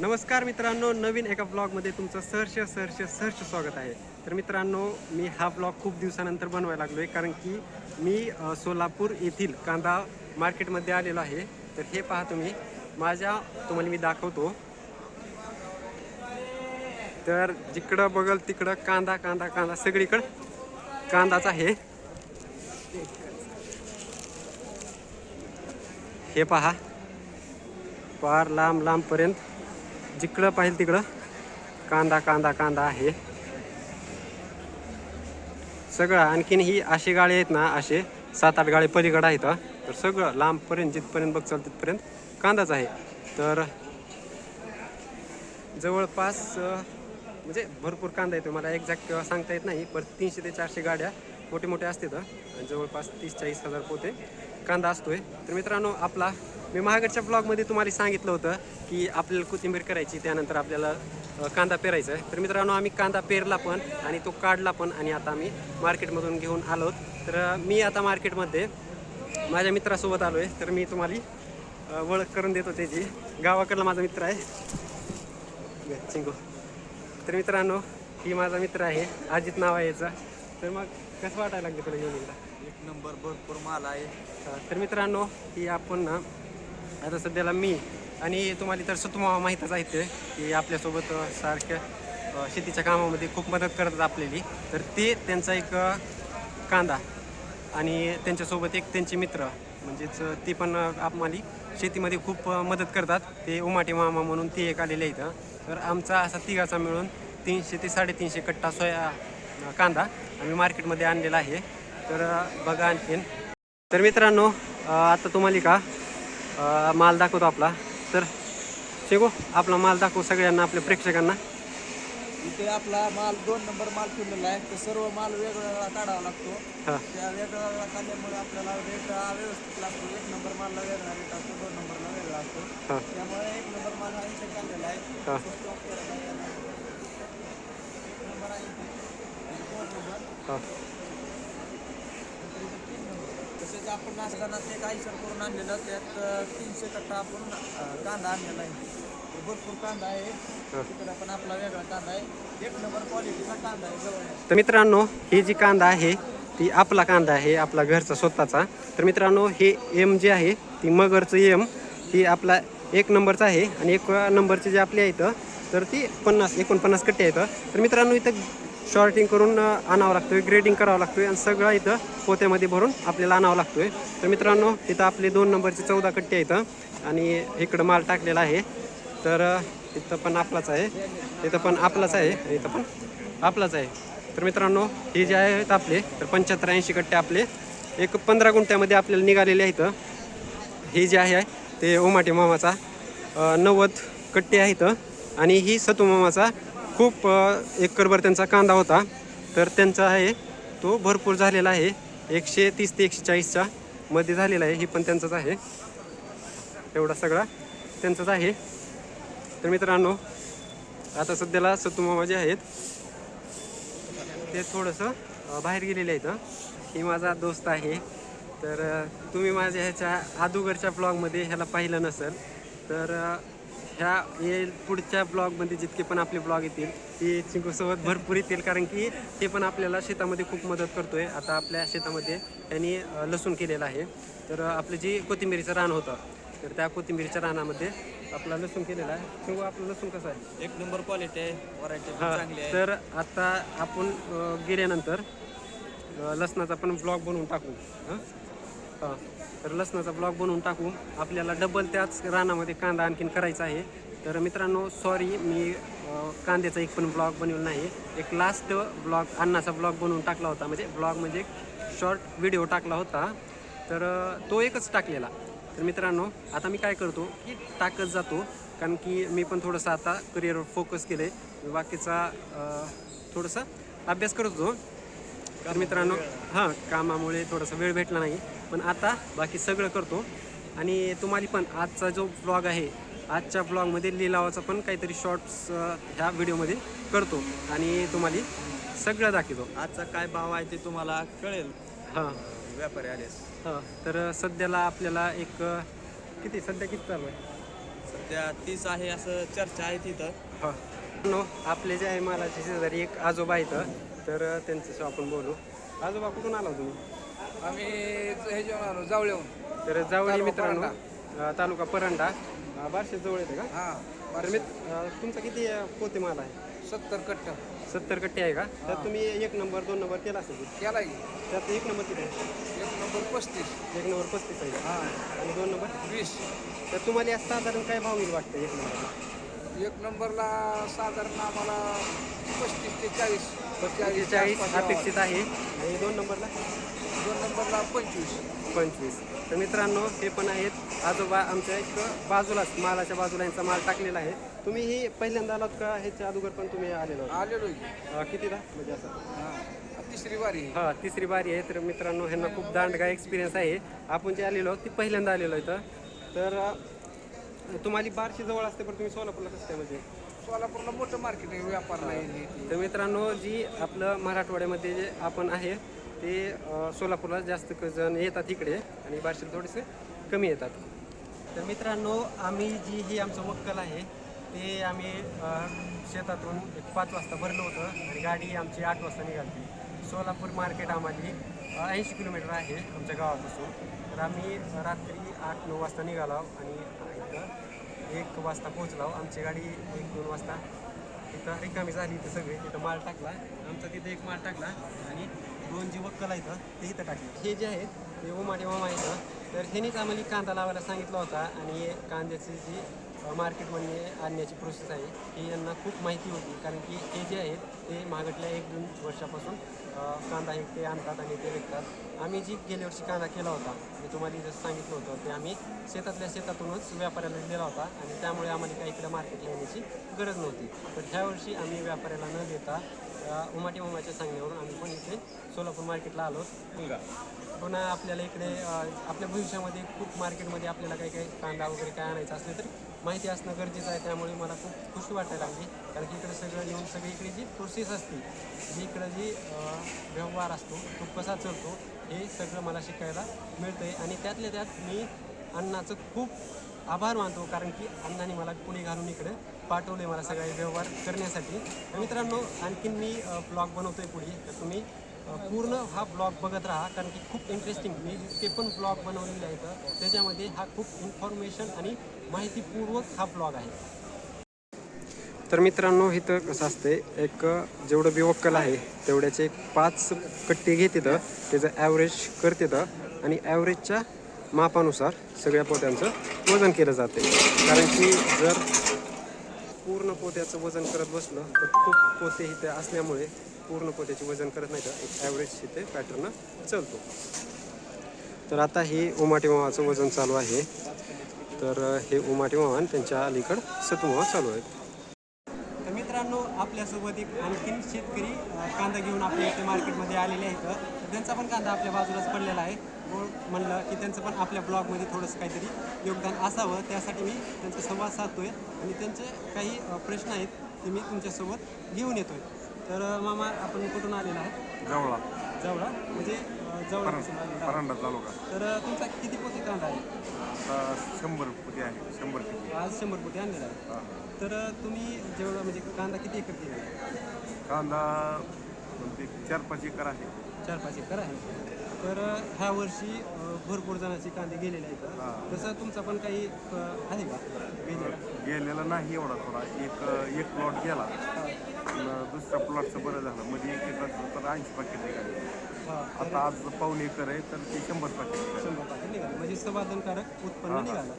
नमस्कार मित्रांनो नवीन एका ब्लॉगमध्ये तुमचं सहर्ष सहर्ष सहर्ष स्वागत आहे. तर मित्रांनो मी हा ब्लॉग खूप दिवसानंतर बनवायला लागलो आहे कारण की मी सोलापूर येथील कांदा मार्केटमध्ये आलेलो आहे. तर हे पहा तुम्ही माझ्या तुम्हाला मी दाखवतो. तर जिकडं बघल तिकडं कांदा कांदा कांदा सगळीकडं कांदाच आहे. हे पहा पार लांब लांबपर्यंत जिकडं पाहिजे तिकडं कांदा कांदा कांदा आहे. सगळं आणखीन ही अशी गाळे आहेत ना असे सात आठ गाळे पलीकडं आहेत तर सगळं लांबपर्यंत जिथपर्यंत बघचाल तिथपर्यंत कांदाच आहे. तर जवळपास म्हणजे भरपूर कांदा येतो. मला एक्झॅक्ट सांगता येत नाही पण तीनशे ते चारशे गाड्या मोठे मोठे असते तर आणि जवळपास तीस चाळीस हजार पोते कांदा असतोय. तर मित्रांनो आपला मी महागडच्या ब्लॉगमध्ये तुम्हाला सांगितलं होतं की आपल्याला कोथिंबीर करायची त्यानंतर आपल्याला कांदा पेरायचा आहे. तर मित्रांनो आम्ही कांदा पेरला पण आणि तो काढला पण आणि आता आम्ही मार्केटमधून घेऊन आलो तर मी आता मार्केटमध्ये माझ्या मित्रासोबत आलो आहे तर मी तुम्हाला ओळख करून देतो त्याची. गावाकडला माझा मित्र आहे. चिंगू. तर मित्रांनो ही माझा मित्र आहे. अजित नाव आहे याचा. तर मग कसं वाटायला लागलं तुला येऊन एकदा? एक नंबर भरपूर माल आहे. तर मित्रांनो ही आपण ना आता सध्याला मी आणि तुम्हाला तर तुम्हाला माहीतच आहे ते की आपल्यासोबत अ, सारख्या अ, शेतीच्या कामामध्ये खूप मदत करतात आपल्याली. तर ते त्यांचा एक अ, कांदा आणि त्यांच्यासोबत एक त्यांचे मित्र म्हणजेच अ, ते पण आम्हाला शेतीमध्ये खूप अ, मदत करतात. ते उमाटे मामा म्हणून ते एक आलेले आहेत तर आमचा असा तिघाचा मिळून तीनशे ते साडेतीनशे कट्टा सोया कांदा आम्ही मार्केटमध्ये आणलेला आहे. तर बघा आणखीन. तर मित्रांनो आता तुम्हाला का माल दाखवतो आपला. तर शेगो आपला माल दाखवू सगळ्यांना आपल्या प्रेक्षकांना. इथे आपला माल दोन नंबर माल ठेवलेला आहे. तर सर्व माल वेगवेगळा काढावा लागतो. हां. त्या वेगवेगळा काढल्यामुळे आपल्याला रेट व्यवस्थित लागतो. एक नंबर मालला वेगळा रेट असतो दोन नंबरला वेगळा असतो. हां. त्यामुळे एक नंबर माल हा इथे काढलेला आहे. तसेच आपण नाचताना ते काही सर करून आणलेलं त्यात तीनशे कट्टा आपण कांदा आणलेला आहे. तर भरपूर कांदा आहे. हां. तिकडे पण आपला वेगळा कांदा आहे. एक नंबर क्वालिटीचा कांदा आहे जवळ तर मित्रांनो हे जी कांदा आहे ती आपला कांदा आहे आपला घरचा स्वतःचा. तर मित्रांनो हे एम जे आहे ती मगरचं एम ती आपला एक नंबरचा आहे आणि एक नंबरचे जे आपले आहेत तर ती पन्नास एकोणपन्नास कट्टे आहेत. तर मित्रांनो इथं शॉर्टिंग करून आणावं लागतोय ग्रेडिंग करावं लागतोय आणि सगळं इथं पोत्यामध्ये भरून आपल्याला आणावं लागतोय. तर मित्रांनो इथं आपले दोन नंबरचे चौदा कट्टे आहेत आणि इकडं माल टाकलेला आहे. तर इथं पण आपलाच आहे. इथं पण आपलाच आहे. इथं पण आपलाच आहे. तर मित्रांनो हे जे आहेत आपले तर पंच्याहत्तर ऐंशी कट्टे आपले. एक पंधरा गुंठ्यामध्ये आपल्याला निघालेले आहेत हे. जे आहे ते ओमाटे मामाचा नव्वद कट्टे आहेत आणि ही सतू मामाचा खूप एकरभर त्यांचा कांदा होता. तर त्यांचा आहे तो भरपूर झालेला आहे. एकशे तीस ते एकशे चाळीसच्या मध्ये झालेला आहे. ही पण त्यांचाच आहे. एवढा सगळा त्यांचाच आहे. तर मित्रांनो आता सध्याला सतू मामा जे आहेत ते थोडंसं बाहेर गेलेले आहेत ही. माझा दोस्त आहे. तर तुम्ही माझ्या ह्याच्या अगोदरच्या ब्लॉगमध्ये ह्याला पाहिलं नसेल तर ह्या ये पुढच्या ब्लॉगमध्ये जितके पण आपले ब्लॉग येतील ते चिंकूसोबत भरपूर येतील. कारण की ते पण आपल्याला शेतामध्ये खूप मदत करतोय. आता आपल्या शेतामध्ये त्यांनी लसूण केलेलं आहे. तर आपलं जी कोथिंबिरीचं रान होतं तर त्या कोथिंबिरीच्या रानामध्ये आपला लसूण केलेला आहे. चिंकू आपलं लसूण कसं आहे? एक नंबर क्वालिटी आहे. व्हरायटी हा, चांगली आहे. तर आता आपण गेल्यानंतर लसणाचा पण ब्लॉग बनवून टाकू. हं? हा. तर लसणाचा ब्लॉग बनवून टाकू. आपल्याला डबल त्याच रानामध्ये कांदा आणखीन करायचा आहे. तर मित्रांनो सॉरी मी कांद्याचा एक पण ब्लॉग बनवला नाही. एक लास्ट ब्लॉग अन्नाचा ब्लॉग बनवून टाकला होता. म्हणजे ब्लॉग म्हणजे एक शॉर्ट व्हिडिओ टाकला होता. तर तो एकच टाकलेला. तर मित्रांनो आता मी काय करतो की टाकत जातो. कारण की मी पण थोडंसं आता करिअरवर फोकस केलं आहे बाकीचा थोडंसं अभ्यास करत होतो. तर मित्रांनो हां कामामुळे थोडासा वेळ भेटला नाही. पण आता बाकी सगळं करतो. आणि तुम्हाला पण आजचा जो ब्लॉग आहे आजच्या ब्लॉगमध्ये लिलावाचा पण काहीतरी शॉर्ट्स ह्या व्हिडिओमध्ये करतो. आणि तुम्हाला सगळं दाखवतो. आजचा काय भाव आहे ते तुम्हाला कळेल. हां. व्यापारी आलेस हां. तर सध्याला आपल्याला एक किती सध्या किती चालू आहे? सध्या तीस आहे असं चर्चा आहे तिथं. हो. नो आपले जे आहे मालाचे शेजारी एक आजोबा आहेत तर त्यांच्याशी आपण बोलू. आजोबा कुठून आला हो तुम्ही? आम्ही हे जेवण आलो जावळेहून. तर जावळी तालुका मित्रांनो अ, तालुका परंडा. अ, बारशे जवळ येते का? हां तर मित्र अ, तुमचा किती अ, पोते माल आहे? सत्तर कट्ट. सत्तर कट्टे आहे का? त्यात तुम्ही एक नंबर दोन नंबर केला असेल. केला की. त्यात एक नंबर किती आहे? एक नंबर पस्तीस. एक नंबर पस्तीस आहे. हां. आणि दोन नंबर? वीस. तर तुम्हाला या साधारण काय भाव येईल वाटतं एक नंबर एक नंबरला साधारण आम्हाला पस्तीस ते चाळीस. पस्तीस चाळीस अपेक्षित आहे. आणि दोन नंबरला? दोन नंबरला पंचवीस. पंचवीस. तर मित्रांनो हे पण आहेत. आजोबा आमच्या एक बाजूलाच मालाच्या बाजूला यांचा माल टाकलेला आहे. तुम्ही ही पहिल्यांदा आलात का? ह्याच्या अगोदर पण तुम्ही आलेलो आलेलो की अं, कितीदा म्हणजे असं. हां तिसरी वारी आहे. हा तिसरी बारी आहे. तर मित्रांनो ह्यांना खूप दांडगा एक्सपिरियन्स आहे. आपण जे आलेलो आहोत ती पहिल्यांदा आलेलो इथं. तर अं, तुम्हाला बारशे जवळ असते पण तुम्ही सोलापूरला कसं काय म्हणजे? सोलापूरला मोठं मार्केट आहे व्यापारला आहे हे. ते. तर मित्रांनो जी आपलं मराठवाड्यामध्ये जे आपण आहे ते सोलापूरला जास्त जण येतात इकडे आणि बार्शीला थोडेसे कमी येतात. तर मित्रांनो आम्ही जी ही आमचं मक्कल आहे ते आम्ही शेतातून एक पाच वाजता भरलं होतं आणि गाडी आमची आठ वाजता निघाली. सोलापूर मार्केट आम्हाला ऐंशी किलोमीटर आहे आमच्या गावापासून. तर आम्ही रात्री आठ नऊ वाजता निघालो आणि इथं एक वाजता पोहोचलो. आमची गाडी एक दोन वाजता तिथं रिकामी झाली इथं सगळे. तिथं माल टाकला. आमचा तिथं एक माल टाकला आणि दोन जी वक्कल आहेत ते इथं टाकले हे जे आहेत ते उमाटे मामा आहेत तर ह्यानीच आम्हाला कांदा लावायला सांगितला होता आणि कांद्याची जी मार्केटमध्ये म्हणजे आणण्याची प्रोसेस आहे ही यांना खूप माहिती होती. कारण की हे जे आहेत ते मागटल्या एक दोन वर्षापासून कांदा हे ते आणतात आणि ते विकतात. आम्ही जी गेल्या वर्षी कांदा केला होता मी तुम्हाला जसं सांगितलं होतं ते आम्ही शेतातल्या शेतातूनच व्यापाऱ्याला दिला होता आणि त्यामुळे आम्हाला काही इकडे मार्केटला येण्याची गरज नव्हती. तर ह्या वर्षी आम्ही व्यापाऱ्याला न देता उमाटी मामाच्या सांगण्यावरून आम्ही पण इथे सोलापूर मार्केटला आलो. पुन्हा आपल्याला इकडे आपल्या भविष्यामध्ये खूप मार्केटमध्ये आपल्याला काही काही कांदा वगैरे काय आणायचं असलं तर माहिती असणं गरजेचं आहे त्यामुळे मला खूप खुशी वाटायला लागली. कारण की इकडे सगळं येऊन सगळी इकडे जी प्रोसेस असते जी इकडं जी व्यवहार असतो तो कसा चालतो हे सगळं मला शिकायला मिळतं आहे आणि त्यातल्या त्यात मी अण्णाचं खूप आभार मानतो कारण की अण्णाने मला पुणे घालून इकडे पाठवले मला सगळे व्यवहार करण्यासाठी. मित्रांनो आणखीन मी ब्लॉग बनवतो आहे पुढे. तर तुम्ही पूर्ण हा ब्लॉग बघत राहा कारण की खूप इंटरेस्टिंग मी जितके पण ब्लॉग बनवलेले आहेत त्याच्यामध्ये हा खूप इन्फॉर्मेशन आणि माहितीपूर्वक हा ब्लॉग आहे. तर मित्रांनो इथं कसं असते एक जेवढं बी वक्कल आहे तेवढ्याचे एक पाच कट्टे तर त्याचं ॲव्हरेज करतात आणि ॲव्हरेजच्या मापानुसार सगळ्या पोत्यांचं वजन केलं जाते. कारण की जर पूर्ण पोत्याचं वजन करत बसलं तर खूप पोते इथे असल्यामुळे पूर्ण पोत्याचे वजन करत नाही तर एक ॲव्हरेज इथे पॅटर्न चालतो. तर आता हे उमाटे मामाचं वजन चालू आहे. तर हे उमाटे मामा आणि त्यांच्या अलीकड सतुमावा चालू आहेत. तर मित्रांनो आपल्यासोबत एक आणखीन शेतकरी कांदा घेऊन आपल्या इथे मार्केटमध्ये आलेले आहेत. त्यांचा पण कांदा आपल्या बाजूलाच पडलेला आहे. म्हणलं की त्यांचं पण आपल्या ब्लॉगमध्ये थोडंसं काहीतरी योगदान असावं. त्यासाठी मी त्यांचा संवाद साधतोय आणि त्यांचे काही प्रश्न आहेत ते मी तुमच्यासोबत घेऊन येतोय. तर मामा आपण कुठून आलेला आहे जवळा. जवळा? म्हणजे आहे. परांडा. तालुका. तर तुमचा किती पोती कांदा आहे? शंभर फुटी आहे. शंभर किती? आज शंभर पोती आणलेला आहे. हा. तर तुम्ही जेवढं म्हणजे कांदा किती एकर केला कांदा म्हणजे चार पाच एकर आहे. चार पाच एकर आहे. तर ह्या वर्षी भरपूर जणांचे कांदे गेलेले आहेत. तसं तुमचा पण काही आहे का? गेलेला नाही एवढा थोडा. एक एक प्लॉट गेला. दुसऱ्या प्लॉटचं बरं झालं. म्हणजे एक एकरचं तर ऐंशी पाकिट निघाले. आता आज पाऊन एकर आहे तर ते शंभर पाकिट शंभर पाकिट निघालं. म्हणजे समाधानकारक उत्पन्न निघालं.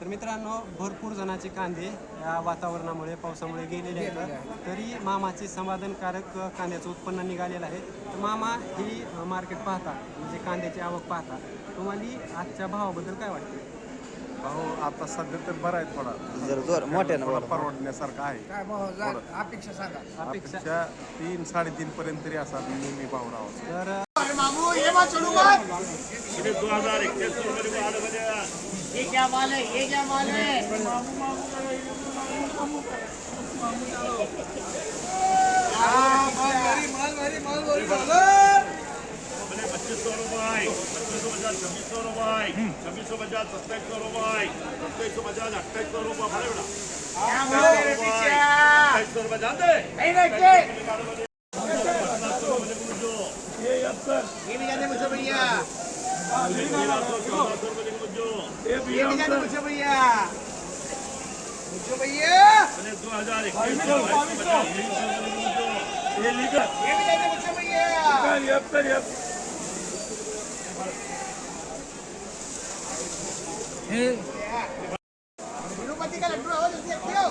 तर मित्रांनो भरपूर जणांचे कांदे या वातावरणामुळे पावसामुळे गेलेले आहेत. तरी मामाचे समाधानकारक कांद्याचं उत्पन्न निघालेलं आहे. तर मामा ही मार्केट पाहता म्हणजे कांद्याची आवक पाहता. तुम्हाला आजच्या भावाबद्दल काय वाटतं? भाऊ आता सध्या तर बरा आहे थोडा जर जोर मोठ्यानं थोडा परवडण्यासारखा आहे काय जा अपेक्षा सांगा अपेक्षा तीन साडेतीन पर्यंत तरी असा नेहमी भाव राहावा तर ये क्या माल है ये क्या माल है છવ્વીસો નો ભાઈ છવ્વીસો પચાસ સત્યાવીસો નો ભાઈ સત્યાવીસો પચાસ અઠાવીસો રૂપિયા. ભરે અઠાવીસો રૂપિયા. જાતે. ભૈયા तिरुपति का लड्डू हो जल्दी रखियो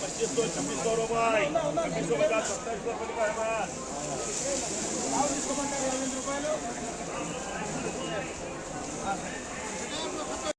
पच्चीस सौ छब्बीस सौ रुपये छब्बीस सौ पचास सत्ताईस सौ